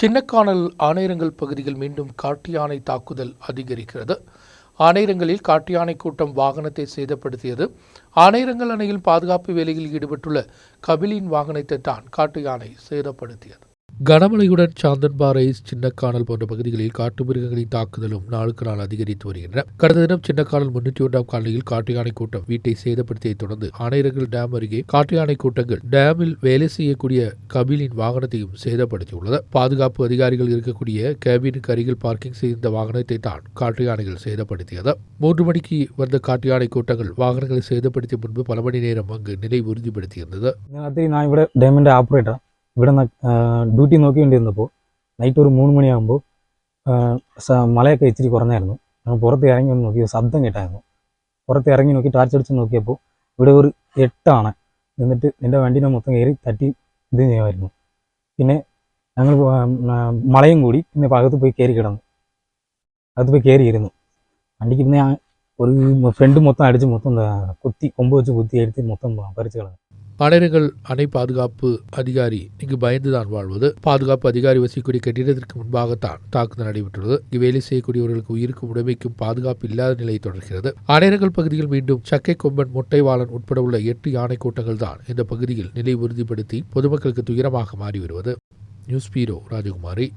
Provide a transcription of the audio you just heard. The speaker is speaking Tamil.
சின்னக்கானல் ஆணையரங்கள் பகுதியில் மீண்டும் காட்டு யானை தாக்குதல் அதிகரிக்கிறது. ஆணையரங்களில் காட்டு யானை கூட்டம் வாகனத்தை சேதப்படுத்தியது. ஆணையரங்கள் அணையில் பாதுகாப்பு வேலையில் ஈடுபட்டுள்ள கபிலின் வாகனத்தை தான் காட்டு யானை சேதப்படுத்தியது. கனமழையுடன் சாந்தன்பாறை சின்னக்கானல் போன்ற பகுதிகளில் காட்டு மிருகங்களின் தாக்குதலும் நாளுக்கு நாள் அதிகரித்து வருகின்றன. கடந்த தினம் சின்னக்கானல் முன்னூற்றி ஒன்றாம் காலையில் காட்டு யானை கூட்டம் வீட்டை சேதப்படுத்தியதை தொடர்ந்து ஆனையர்கள் டேம் அருகே காட்டு யானை கூட்டங்கள் டேமில் வேலை செய்யக்கூடிய கபிலின் வாகனத்தையும் சேதப்படுத்தியுள்ளது. பாதுகாப்பு அதிகாரிகள் இருக்கக்கூடிய கேபினுக்கு அருகில் பார்க்கிங் செய்திருந்த வாகனத்தை தான் காட்டு யானைகள் சேதப்படுத்தியது. மூன்று மணிக்கு வந்த காட்டு யானை கூட்டங்கள் வாகனங்களை சேதப்படுத்திய முன்பு பல மணி நேரம் அங்கு நிலை உறுதிப்படுத்தியிருந்தது. நான் இவ்வளோ டேமிண்ட ஆப்ரேட்டர். ഇവിടെ ഡ്യൂട്ടി നോക്കിക്കൊണ്ടിരുന്നപ്പോൾ നൈറ്റ് ഒരു മൂന്ന് മണിയാകുമ്പോൾ മലയൊക്കെ ഇച്ചിരി കുറഞ്ഞായിരുന്നു. ഞങ്ങൾ പുറത്ത് ഇറങ്ങി ഒന്ന് നോക്കി ശബ്ദം കേട്ടായിരുന്നു. പുറത്ത് ഇറങ്ങി നോക്കി ടാർച്ച് അടിച്ച് നോക്കിയപ്പോൾ ഇവിടെ ഒരു എട്ടാണ്. എന്നിട്ട് എന്റെ വണ്ടീനെ മൊത്തം കയറി തട്ടി ഇത് ചെയ്യുമായിരുന്നു. പിന്നെ ഞങ്ങൾ മഴയും കൂടി പിന്നെ അകത്ത് പോയി കയറി കിടന്നു. അകത്ത് പോയി കയറിയിരുന്നു. വണ്ടിക്ക് പിന്നെ ഒരു ഫ്രണ്ട് മൊത്തം അടിച്ച് മൊത്തം കുത്തി കൊമ്പ് വെച്ച് കുത്തി എടുത്ത് മൊത്തം പറിച്ച് കളഞ്ഞു. ஆணையர்கள் அணை பாதுகாப்பு அதிகாரி இங்கு பயந்துதான் வாழ்வது. பாதுகாப்பு அதிகாரி வசிக்கக்கூடிய கட்டிடத்திற்கு முன்பாகத்தான் தாக்குதல் நடைபெற்றுள்ளது. இங்கு வேலை செய்யக்கூடியவர்களுக்கு உயிருக்கும் உடைமைக்கும் பாதுகாப்பு இல்லாத நிலை தொடர்கிறது. ஆணையர்கள் பகுதியில் மீண்டும் சக்கை கொம்பன் முட்டைவாளன் உட்பட உள்ள எட்டு யானை கூட்டங்கள் தான் இந்த பகுதியில் நிலை உறுதிப்படுத்தி பொதுமக்களுக்கு துயரமாக மாறி வருவது. News bureau Rajakumari.